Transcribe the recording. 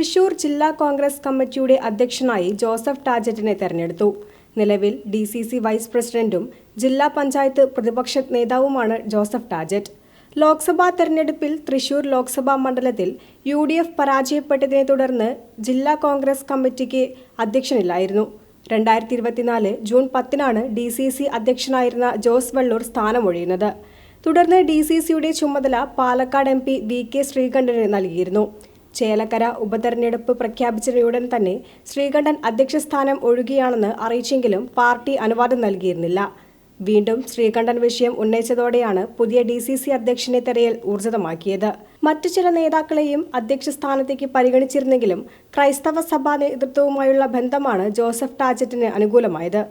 തൃശൂർ ജില്ലാ കോൺഗ്രസ് കമ്മിറ്റിയുടെ അധ്യക്ഷനായി ജോസഫ് ടാജറ്റിനെ തെരഞ്ഞെടുത്തു. നിലവിൽ ഡി സി സി വൈസ് പ്രസിഡന്റും ജില്ലാ പഞ്ചായത്ത് പ്രതിപക്ഷ നേതാവുമാണ് ജോസഫ് ടാജറ്റ്. ലോക്സഭാ തെരഞ്ഞെടുപ്പിൽ തൃശൂർ ലോക്സഭാ മണ്ഡലത്തിൽ യു ഡി എഫ് പരാജയപ്പെട്ടതിനെ തുടർന്ന് ജില്ലാ കോൺഗ്രസ് കമ്മിറ്റിക്ക് അധ്യക്ഷനില്ലായിരുന്നു രണ്ടായിരത്തി ഇരുപത്തിനാല് ജൂൺ പത്തിനാണ് ഡി സി സി അധ്യക്ഷനായിരുന്ന ജോസ് വള്ളൂർ സ്ഥാനമൊഴിയുന്നത്. തുടർന്ന് ഡി സി സിയുടെ ചുമതല Palakkad M P V K Sreekandan നൽകിയിരുന്നു. ചേലക്കര ഉപതെരഞ്ഞെടുപ്പ് പ്രഖ്യാപിച്ചയുടൻ തന്നെ ശ്രീകണ്ഠൻ അധ്യക്ഷസ്ഥാനം ഒഴുകിയാണെന്ന് അറിയിച്ചെങ്കിലും പാർട്ടി അനുവാദം നൽകിയിരുന്നില്ല. വീണ്ടും ശ്രീകണ്ഠൻ വിഷയം ഉന്നയിച്ചതോടെയാണ് പുതിയ ഡി സി സി അധ്യക്ഷനെ തെരയൽ ഊർജിതമാക്കിയത്. മറ്റു ചില നേതാക്കളെയും അധ്യക്ഷ സ്ഥാനത്തേക്ക് പരിഗണിച്ചിരുന്നെങ്കിലും ക്രൈസ്തവ സഭാ നേതൃത്വവുമായുള്ള ബന്ധമാണ് ജോസഫ് ടാജറ്റിന് അനുകൂലമായത്.